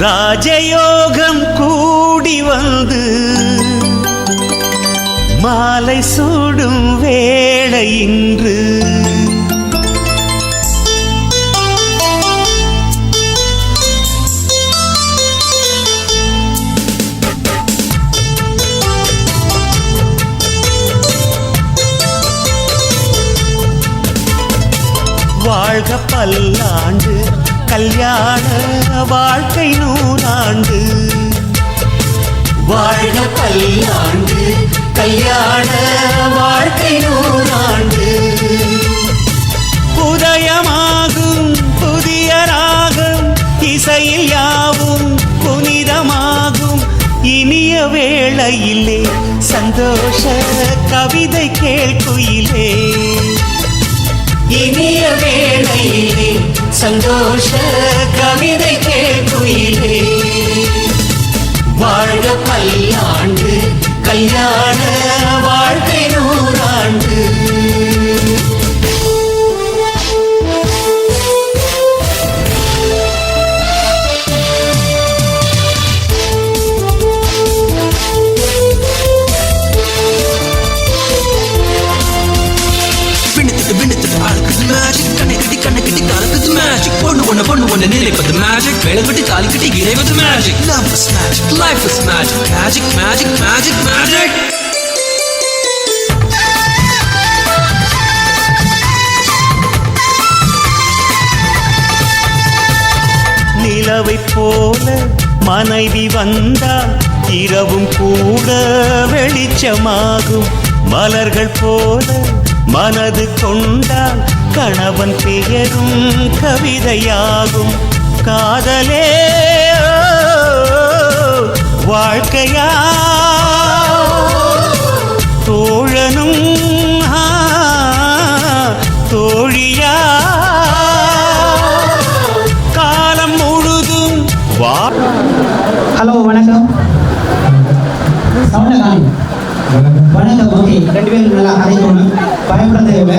ராஜயோகம் கூடி வந்து மாலை சூடும் வேளை இன்று வாழ்க பல்லாண்டு கல்யாண வாழ்க்கை நூறாண்டு. வாழ்க பல்லாண்டு கல்யாண வாழ்க்கை நூறாண்டு. உதயமாகும் புதிய ராகம் இசையில் யாவும் புனிதமாகும். இனிய வேளையிலே சந்தோஷ கவிதை கேட்குயிலே. இனிய வேளையிலே சந்தோஷ கவிதை கேட்குயிலே. வாழ்க பல்லாண்டு கல்யாண is magic, life is magic, magic, magic, magic, magic. நிலவை போல மனைவி வந்தால் இரவும் கூட வெளிச்சமாகும் மலர்கள் போல மனது கொண்டால் கணவன் பெயரும் கவிதையாகும் காதலே வாழ்க்கையா ஓகே ரெண்டு பேரும் நல்லா கதைக்கணும் பயப்பட தேவை.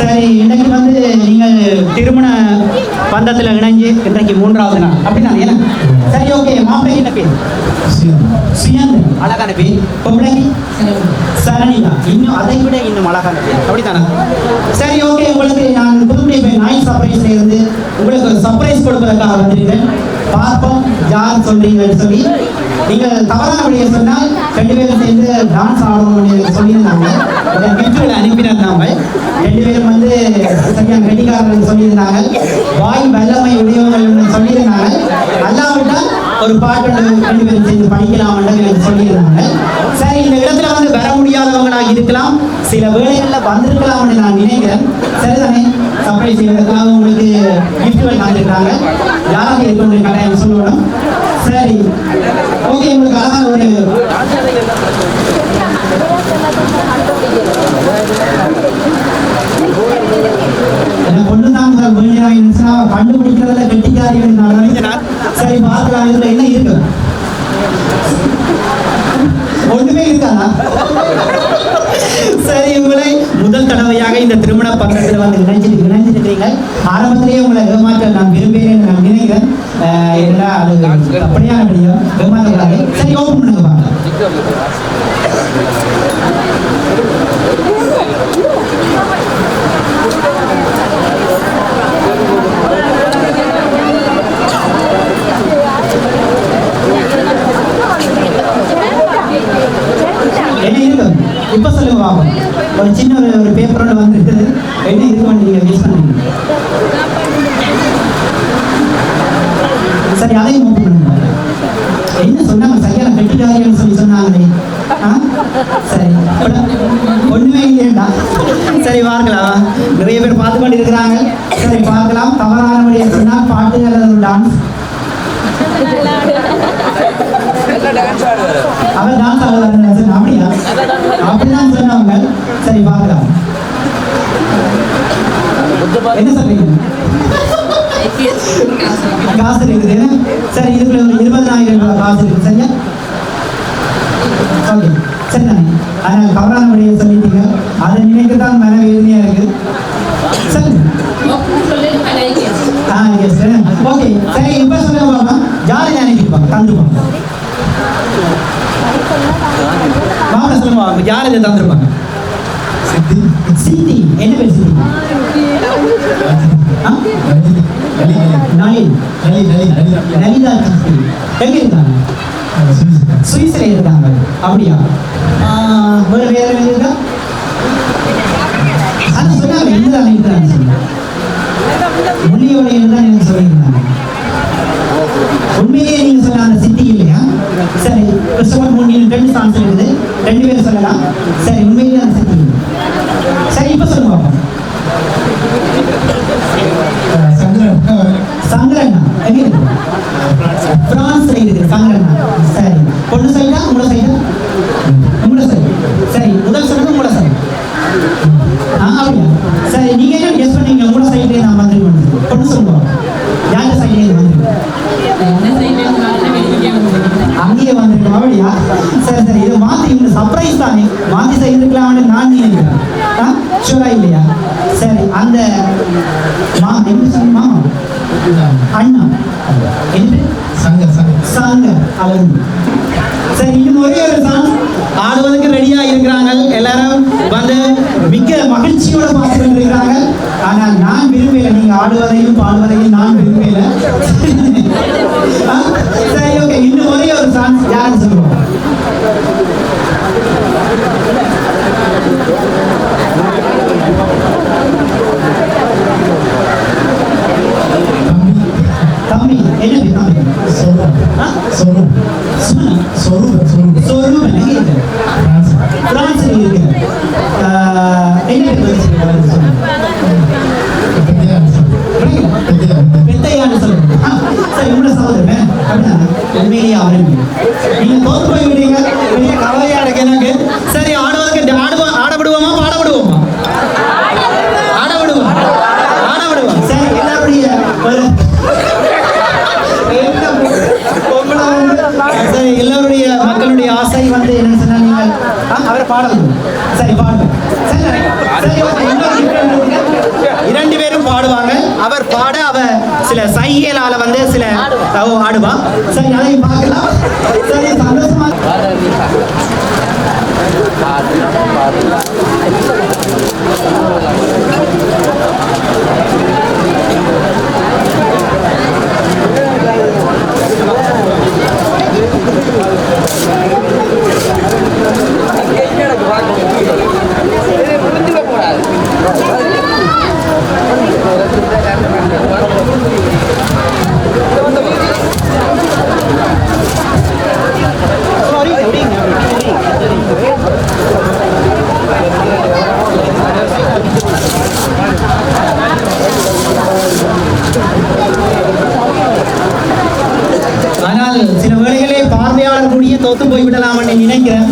சரி இன்னைக்கு வந்து நீங்கள் திருமண பந்தத்தில் இணைஞ்சு இன்றைக்கு மூன்றாவது நாள். அப்படிதான் ஏன்னா சரி ஓகே. மாப்பிள்ளைக்கு என்ன பேர்? சுயந்து. அழகான பேர். பொம்பளைக்கு சரணிகா. இன்னும் அதை விட இன்னும் அழகான பேர். அப்படித்தானே? சரி ஓகே. உங்களுக்கு நான் புதுக்குடி போய் நாய் சர்ப்ரைஸ்ல இருந்து உங்களுக்கு ஒரு சர்ப்ரைஸ் கொடுப்பதற்காக வந்திருக்கேன் பார்ப்போம். யார் சொல்றீங்கன்னு சொல்லி. நீங்கள் தவறான வழியை சொன்னால் ரெண்டு பேரும் சேர்ந்து டான்ஸ் ஆடணும்னு சொல்லியிருந்தாங்க. ஒரு கிஃப்ட்களை அனுப்பியிருந்தாங்க ரெண்டு பேரும் வந்து சரியான வெடிகாரன் சொல்லியிருந்தாங்க. வாய் வல்லமை உடையவர்கள் சொல்லியிருந்தாங்க. அல்லாவிட்டால் ஒரு பாட்டு ரெண்டு பேரும் சேர்ந்து படிக்கலாம்னு எனக்கு சொல்லியிருந்தாங்க. சரி இந்த இடத்துல வந்து வர முடியாதவங்களாக இருக்கலாம். சில வேலைகளில் வந்திருக்கலாம்னு நான் நினைக்கிறேன். சரிதானே? சர்ப்ரைஸ் செய்வதற்காக உங்களுக்கு கிஃப்ட்கள் தந்திருக்காங்க யாராக இருக்கணும் கட்டாயம் சொல்லணும்? சரி. ஓகே உங்களுக்கு அழகாக ஒரு எனக்கு ஒன்று தான் முதல் வேண்டியதாக இருந்துச்சுன்னா கண்டுபிடிக்கிறதுல கெட்டிக்காரி சரி பார்க்கலாம் இதுல என்ன இருக்கு ஒண்ணுமே இருக்காதா? சரி உங்களை முதல் தடவையாக இந்த திருமண பக்கத்தில் வந்து இணைஞ்சிட்டு இணைஞ்சிருக்கிறீங்க ஆரம்பத்திலேயே உங்களை ஏமாற்ற நான் விரும்புகிறேன் நான் நினைக்கிறேன். அஹ் ஏன்னா அது அப்படியான முடியும் ஏமாற்றக்கூடாது சரி ஓப்பன் பண்ணுங்க பாருங்க என்ன இருக்கு இப்ப சொல்லுங்க பாப்போம் ஒரு சின்ன ஒரு ஒரு பேப்பரோட வந்து இருக்குது என்ன இருக்கு நீங்க யூஸ் பண்ணுங்க சரி அதையும் ஓப்பன் பண்ணுங்க என்ன சொன்னாங்க சரியான கெட்டிக்காரின்னு சொல்லி சொன்னாங்களே ஆ? சரி அப்புறம் ஒண்ணுமே இல்லையா சரி பார்க்கலாம் நிறைய பேர் பார்த்து கொண்டு இருக்கிறாங்க சரி பார்க்கலாம். தவறான வழியை சொன்னால் பாட்டு அல்லது டான்ஸ் அவர் டான்ஸ் ஆடுவார் வரணும் அப்படியா? அப்படிதான் சொன்னவங்க சரி பார்க்கலாம். என்ன சொல்றீங்க காசு இருக்குது. சரி இதுக்குள்ள ஒரு இருபதாயிரம் ரூபாய் காசு இருக்குது சரியா? ஓகே. சரி தானே தவறான வழியை சொல்லிட்டீங்க. அதை நினைக்க தான் மன வேதனையா இருக்கு. ஓகே சரி இப்ப சொல்லுங்க ஜாலி நினைக்கிப்பா என்ன பேர் சித்தி? லலிதா. எங்க இருக்காங்க? சுவிஸ்ல இருக்காங்க. அப்படியா? வேற வேற இருக்கா அது சொன்னாங்க இதுதான் இருக்கிறாங்க சொன்னாங்க முள்ளியோட தான் எனக்கு சொல்லியிருந்தாங்க உண்மையிலேயே நீங்க சொன்ன அந்த சித்தி இல்லையா? சரி கிறிஸ்தவன் மூணு ரெண்டு சான்ஸ் இருக்குது. ரெண்டு பேரும் சொல்லலாம். சரி உண்மையிலேயே அந்த சித்தி இல்லை. சரி இப்ப சொல்லுங்க. சங்கரண்ணா. எங்க இருக்கு? பிரான்ஸ்ல இருக்குது சங்கரண்ணா. சரி. பொண்ணு சைடா? உங்களோட சைடா உங்களோட சைடு சரி முதல் சொல்றது உங்களோட சைடு ஆ அப்படியா சரி நீங்க என்ன கெஸ் பண்ணீங்க? உங்களோட சைடுல நான் வந்து பொண்ணு சொல்லுவோம் யாங்க சைடுல வந்து அங்கேயே வந்திருக்கோம் அப்படியா சரி சரி இது மாத்தி இந்த சர்ப்ரைஸ் தானே? மாத்தி செய்திருக்கலாம்னு நான் நினைக்கிறேன். ஆ? ஷூரா இல்லையா? சரி அந்த மா என்ன சொன்ன அண்ணா. என்ன? பேர்? சங்கர் அவர் சரி இன்னும் ஒரே ஒரு சாங் ஆடுவதற்கு ரெடியா இருக்கிறாங்க எல்லாரும் வந்து மிக்க மகிழ்ச்சியோட பார்த்து இருக்கிறாங்க ஆனால் நான் விரும்பல. நீங்க ஆடுவதையும் பாடுவதையும் நான் விரும்பல. Ele é Soru. Soru. Soru. Soru. ஆ, சரி பாடுங்க இரண்டு பேரும் பாடுவாங்க. அவர் பாட அவ சில சைகைகளால வந்து சில அவ ஆடுவா. சரி அதை பார்க்கலாம். சரி சந்தோஷமா ஆனால் சில வேளைகளே பார்வையாளர் கூடிய தோத்து போய்விடலாம் என்று நினைக்கிறேன்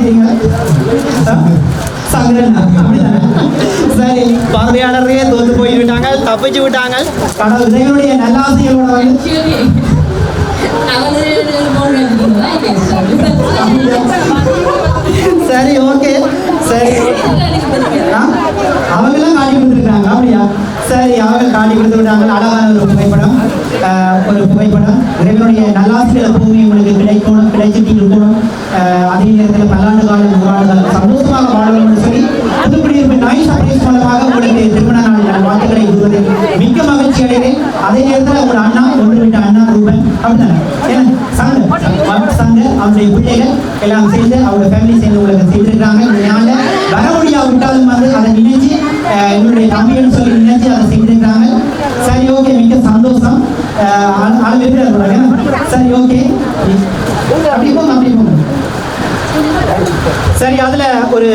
என்ன யோசிக்கிறீங்க ஆ? சங்கரன் அப்படிதானே? சரி பார்வையாளரே தோத்து போய்விட்டாங்க தப்பிச்சு விட்டாங்க கடவுள் இறைவனுடைய நல்லாசைகளோட வந்து சரி ஓகே சரி ஆ? அவங்கெல்லாம் காட்டி கொடுத்துருக்காங்க அப்படியா சரி அவங்க காட்டி கொடுத்து விட்டாங்க அழகான ஒரு புகைப்படம் ஒரு புகைப்படம் இறைவனுடைய நல்லாசிரியர் பூமி உங்களுக்கு கிடைக்கணும் கிடைச்சிட்டு இருக்கணும் அதே நேரத்தில் பல்லாண்டு காலம் நூறாண்டு காலம் சந்தோஷமாக வாழணும்னு சொல்லி புதுக்குடியிருப்பு நாய் சபை மூலமாக உங்களுக்கு திருமண நாள் வாழ்த்துக்களை கூறுவதில் மிக்க மகிழ்ச்சி அடைகிறேன். அதே நேரத்தில் உங்கள் அண்ணா ஒன்று விட்ட அண்ணா ரூபன் அப்படிதானே சங்க சங்க அவருடைய பிள்ளைகள் எல்லாம் சேர்ந்து அவங்க ஃபேமிலி சேர்ந்து உங்களுக்கு செய்திருக்கிறாங்க. இதனால வர முடியாவிட்டாலும் வந்து அதை நினைச்சு என்னுடைய தம்பின்னு சொல்லி நினைச்சு அதை செய்திருக்கிறாங்க. சரி ஓகே மிக்க சந்தோஷம். அளவிற்கு அதுல ஒரு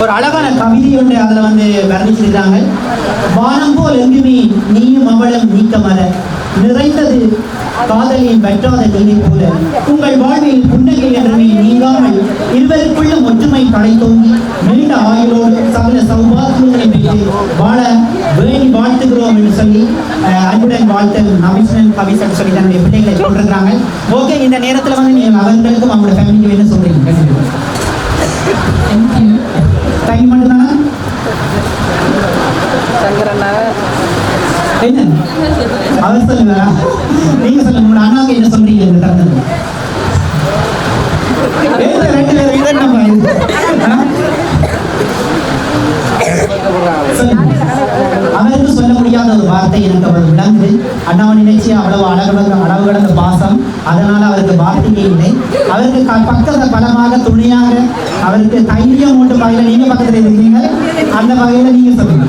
ஒரு அழகான கவிதை ஒன்று அதுல வந்து வர்ணிச்சிருக்காங்க வானம் போல் எங்குமே நீயும் அவளும் நீக்க மர நிறைந்தது காதலில் வற்றாத நீரை போல உங்கள் வாழ்வில் புன்னகை என்றவை நீங்காமல் இருவருக்குள்ளும் ஒற்றுமை தலை நீண்ட ஆயுளோடு சகல சௌபாகியங்களை பெற்று வாழ வேண்டி வாழ்த்துகிறோம் என்று சொல்லி அன்புடன் வாழ்த்தல் நபிசன் கவிசன் சொல்லி தன்னுடைய பிள்ளைகளை சொல்றாங்க ஓகே இந்த நேரத்தில் வந்து நீங்கள் அவர்களுக்கும் அவங்களோட ஃபேமிலிக்கு என்ன சொல்றீங்க? தேங்க்யூ மட்டும்தானா? சங்கரண்ணா என்ன? அவர் சொல்லுங்க நீங்க சொல்லுங்க உங்க அண்ணாவுக்கு என்ன சொல்றீங்க இந்த தருணம் ரெண்டு இது அவருக்கு சொல்ல முடியாத ஒரு வார்த்தை எனக்கு அவர் விளங்குது. அண்ணாவை நினைச்சு அவ்வளவு அழகு அளவு கடந்த பாசம். அதனால அவருக்கு வார்த்தையே இல்லை. அவருக்கு பக்கத்துல பலமாக துணையாக அவருக்கு தைரியம் மூட்டும் வகையில நீங்க பக்கத்துல இருக்கீங்க அந்த வகையில நீங்க சொல்லுங்க.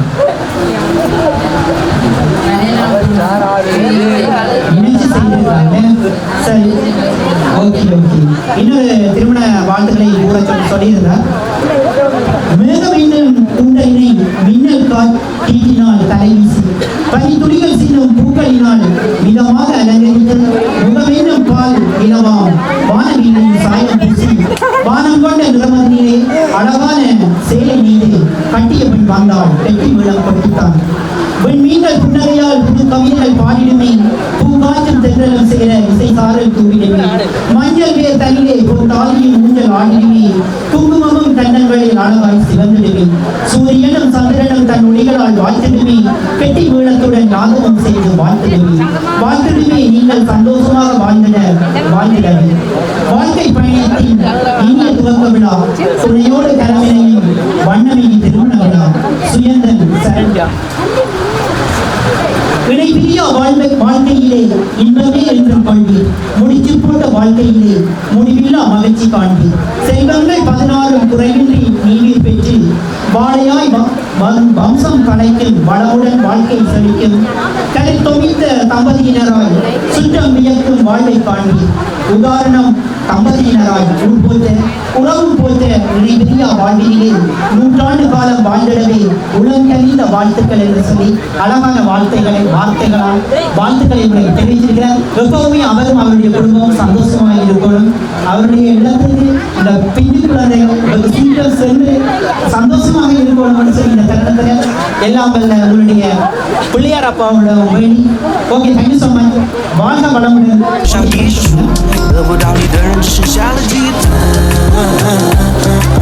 நினைச்சு செய்திருக்காங்க சரி. Okay okay. இன்னொரு திருமண வாழ்த்துக்களை கூற சொல்லியிருந்தார். மேகமின்னல் மின்னல் காட்டினால் தலைவீசி பனித்துளிகள் சின்னும் பூக்களினால் மிதமாக அலங்கரித்து முகமென்னும் பால் இளவாம் வானவில்லின் சாயம் பூசி வானம் கொண்ட நிறமதியிலே அழகான சேலை மீது கட்டிய பின் வந்தால் கெட்டி விழம் கொடுத்தான் கவிதைகள் பாடிடுமே பூங்காற்றும் தென்றலும் சேர இசை சாரல் தூவிடுமே மஞ்சள் வேர் தனிலே போட்டாலியும் ஊஞ்சல் ஆடிடுமே குங்குமமும் கண்ணங்களில் அளவாய் சிவந்திடுமே சூரியனும் சந்திரனும் தன் ஒளிகளால் வாழ்த்திடுமே பெட்டி வீழத்துடன் யாதகம் செய்து வாழ்த்திடுமே வாழ்த்திடுமே நீங்கள் சந்தோஷமாக வாழ்ந்தனர் வாழ்ந்திடவே. வாழ்க்கை பயணத்தின் இனிய துவக்க விழா துணையோடு கரவினையும் வண்ணமினி திருமண விழா சுயந்தன் சரண்யா இணைபிரியா வாழ்வை வாழ்க்கையிலே இன்பமே என்றும் கொள்வீர் முடிச்சு போட்ட வாழ்க்கையிலே முடிவில்லா மகிழ்ச்சி காண்பீர். செல்வங்கள் பதினாறு குறைவின்றி வம்சம் படைக்கும் வளமுடன் வாழ்க்கை செழிக்கும். கருத்தொமித்த தம்பதியினராய் சுற்றம் வியக்கும் வாழ்வை காண்பி உதாரணம் தம்பதியினராய் ஊர் போத்த உறவு போற்ற இணைபிரியா வாழ்விலே நூற்றாண்டு காலம் வாழ்ந்திடவே உலகம் உலகறிந்த வாழ்த்துக்கள் என்று சொல்லி அழகான வாழ்த்தைகளை வார்த்தைகளால் வாழ்த்துக்களை உங்களுக்கு தெரிவித்திருக்கிறார். எப்பவுமே அவரும் அவருடைய குடும்பமும் சந்தோஷமாக இருக்கணும். அவருடைய இல்லத்திற்கு இந்த பிஞ்சு குழந்தைகள் வெகு சீக்கிரம் சென்று சந்தோஷமாக இருக்கணும்னு சொல்லி இந்த தருணத்தில் எல்லாம் வல்ல உங்களுடைய பிள்ளையார் அப்பாவோட வேணி okay thank you so much வாழ்க வளமுடன் Love